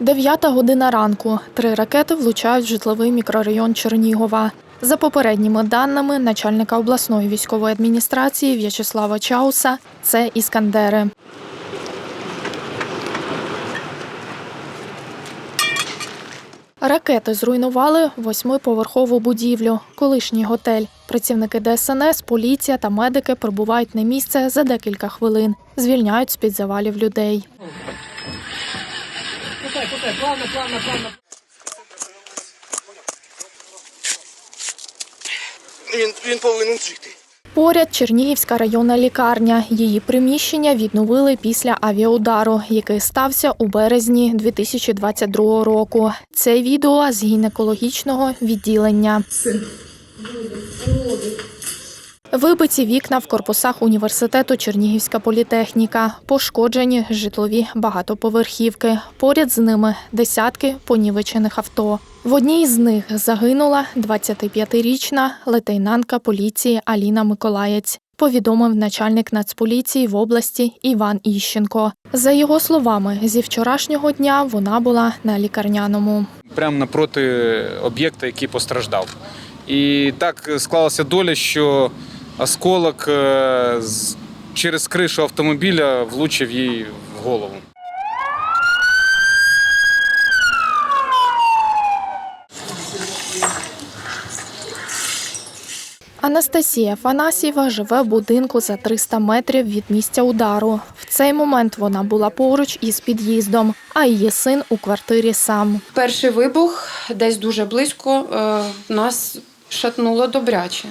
Дев'ята година ранку. Три ракети влучають в житловий мікрорайон Чернігова. За попередніми даними начальника обласної військової адміністрації В'ячеслава Чауса, це іскандери. Ракети зруйнували восьмиповерхову будівлю, колишній готель. Працівники ДСНС, поліція та медики прибувають на місце за декілька хвилин. Звільняють з-під завалів людей. Він, він повинен жити. Поряд Чернігівська районна лікарня. Її приміщення відновили після авіаудару, який стався у березні 2022 року. Це відео з гінекологічного відділення. Вибиті вікна в корпусах університету Чернігівська політехніка, пошкоджені житлові багатоповерхівки. Поряд з ними десятки понівечених авто. В одній з них загинула 25-річна лейтенантка поліції Аліна Миколаєць. Повідомив начальник Нацполіції в області Іван Іщенко. За його словами, зі вчорашнього дня вона була на лікарняному. прямо напроти об'єкта, який постраждав. І так склалася доля, що осколок е, через кришу автомобіля влучив їй в голову. Анастасія Фанасьєва живе в будинку за 300 метрів від місця удару. В цей момент вона була поруч із під'їздом, а її син у квартирі сам. Перший вибух десь дуже близько е, нас шатнуло добряче.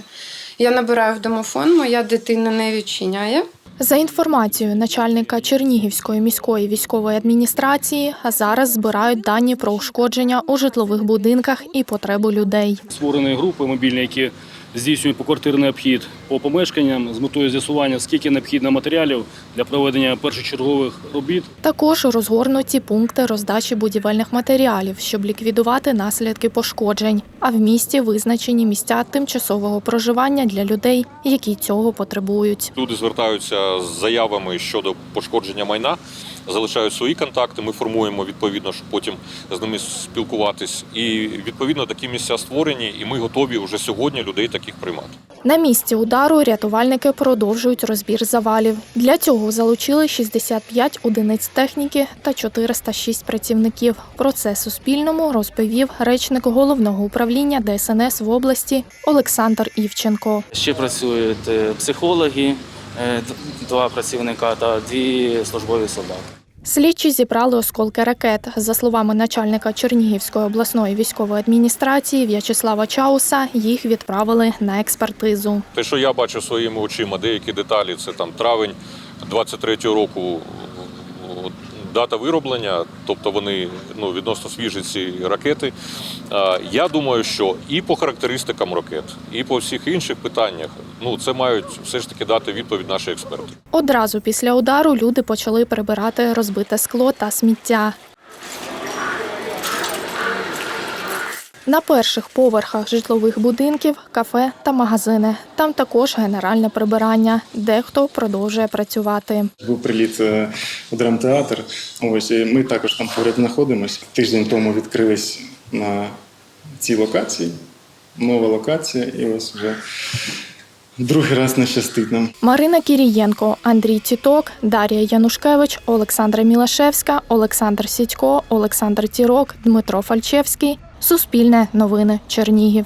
Я набираю в домофон, моя дитина не відчиняє. За інформацією начальника Чернігівської міської військової адміністрації, зараз збирають дані про ушкодження у житлових будинках і потребу людей. створеної групи мобільні, які здійснюють поквартирний обхід по помешканням з метою з'ясування, скільки необхідно матеріалів для проведення першочергових робіт. Також розгорнуті пункти роздачі будівельних матеріалів, щоб ліквідувати наслідки пошкоджень. А в місті визначені місця тимчасового проживання для людей, які цього потребують. Люди звертаються з заявами щодо пошкодження майна, залишають свої контакти. Ми формуємо відповідно, щоб потім з ними спілкуватись. І відповідно такі місця створені, і ми готові вже сьогодні людей таких приймати. На місці удару рятувальники продовжують розбір завалів. Для цього залучили 65 одиниць техніки та 406 працівників. Про це Суспільному розповів речник головного управління ДСНС в області Олександр Івченко. Ще працюють е, психологи, два працівника та дві службові солдати. Слідчі зібрали осколки ракет. За словами начальника Чернігівської обласної військової адміністрації В'ячеслава Чауса, їх відправили на експертизу. Те, що я бачу своїми очима, деякі деталі, це там травень 23-го року. Дата вироблення, тобто вони ну, відносно свіжі ці ракети. Я думаю, що і по характеристикам ракет, і по всіх інших питаннях, ну це мають все ж таки дати відповідь наші експерти. Одразу після удару люди почали прибирати розбите скло та сміття. На перших поверхах житлових будинків кафе та магазини. Там також генеральне прибирання. Дехто продовжує працювати. Був приліт е, у драмтеатр. Ось ми також там поряд знаходимося. Тиждень тому відкрились на цій локації. Нова локація, і ось вже другий раз не щастить нам. Марина Кірієнко, Андрій Тіток, Дар'я Янушкевич, Олександра Мілашевська, Олександр Сідько, Олександр Тірок, Дмитро Фальчевський. Суспільне новини Чернігів.